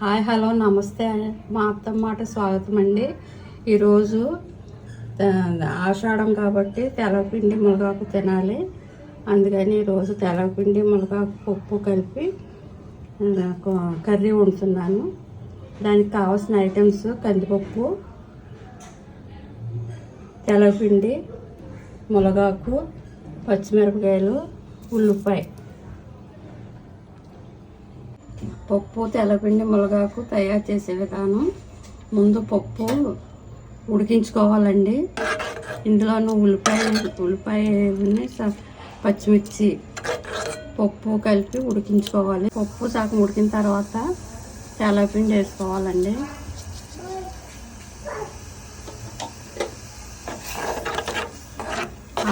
Hi hello నమస్తే మా అత్తమ్మ మాట స్వాగతం అండి ఈరోజు ఆషాఢం కాబట్టి తెలపిండి మునగాకు తినాలి. అందుకని ఈరోజు తెలపిండి మునగాకు పప్పు కలిపి కర్రీ వండుతున్నాను. దానికి కావాల్సిన ఐటమ్స్ కందిపప్పు తెలపిండి మునగాకు పచ్చిమిరపకాయలు ఉల్లిపాయ. పప్పు తెల్లపిండి మునగాకు తయారు చేసే విధానం. ముందు పప్పు ఉడికించుకోవాలండి. ఇందులోనూ ఉల్లిపాయ ఉల్లిపాయ పచ్చిమిర్చి పప్పు కలిపి ఉడికించుకోవాలి. పప్పు సగం ఉడికిన తర్వాత తెల్లపిండి వేసుకోవాలండి.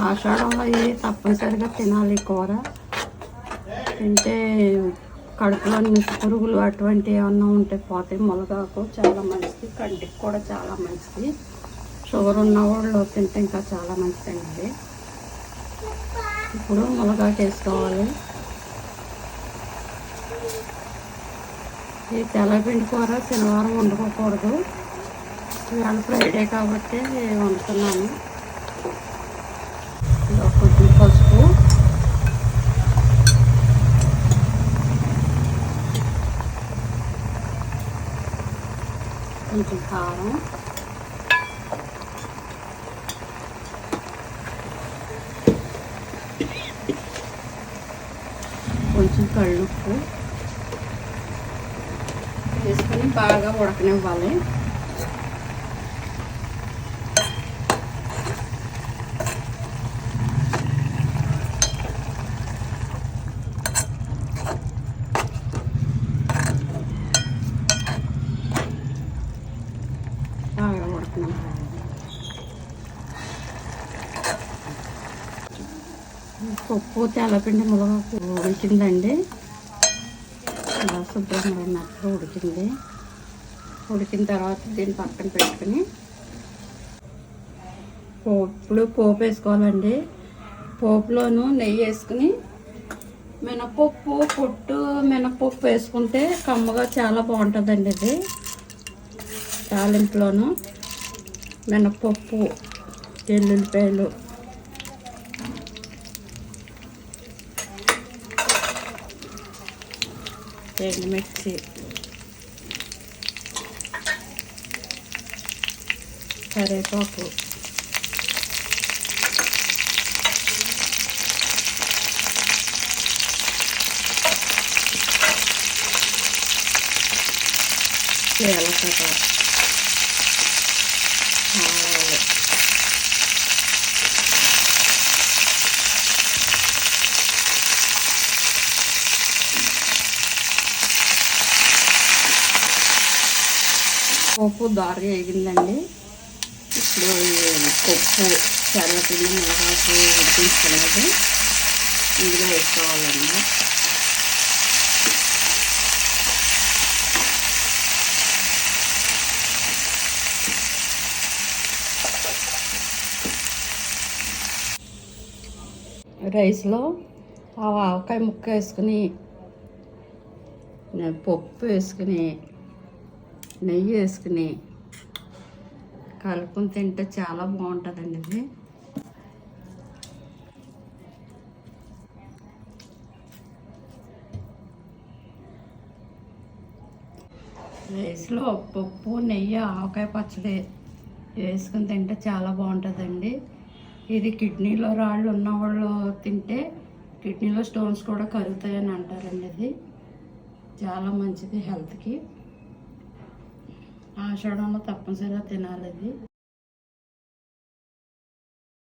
ఆషాఢంలో ఇది తప్పనిసరిగా తినాలి కూర? తింటే కడుపులో పురుగులు అటువంటి ఏమన్నా ఉంటే పోతాయి ములగాకు చాలా మంచిది కంటికి కూడా చాలా మంచిది. షుగర్ ఉన్న వాళ్ళు తింటే ఇంకా చాలా మంచిదండి. ఇప్పుడు ములగాకు వేసుకోవాలి. ఈ తెల్లపిండి కూర శనివారం వండుకోకూడదు. ఇవాళ ఫ్రైడే కాబట్టి వండుతున్నాను. కొంచెం కారం కొంచెం కళ్ళుప్పు వేసుకొని బాగా ఉడకనివ్వాలి పప్పు తెల్లపిండి మునగాకు ఉడికిందండి. ఇలా శుభ్రంగా మెత్తగా ఉడికింది. ఉడికిన తర్వాత దీన్ని పక్కన పెట్టుకుని పో- ఇప్పుడు పోపు వేసుకోవాలండి. పోపులోను నెయ్యి వేసుకుని మినపప్పు పొట్టు మినపప్పు వేసుకుంటే కమ్మగా చాలా బాగుంటుందండి ఇది. తాలింపులోను. మినపప్పు ఎల్లుల్లిపాయలు ఎండుమిర్చి కరివేపాకు జీలకర్ర పప్పు దారి వేగిందండి ఇప్పుడు పప్పు తెల్లపిండి మినపాకు ఉడికించుకున్నది ఇందులో వేసుకోవాలండి. రైస్లో ఆ ఆవకాయ ముక్క వేసుకుని పప్పు వేసుకుని నెయ్యి వేసుకుని కలుపుకుని తింటే చాలా బాగుంటుందండి ఇది. రైస్లో పప్పు నెయ్యి ఆవకాయ పచ్చడి వేసుకుని తింటే చాలా బాగుంటుందండి. ఇది కిడ్నీలో రాళ్ళు ఉన్నవాళ్ళు తింటే కిడ్నీలో స్టోన్స్ కూడా కరుగుతాయని అంటారండి ఇది. చాలా మంచిది హెల్త్కి. ఆషాఢంలో తప్పనిసరిగా తినాలి ఇది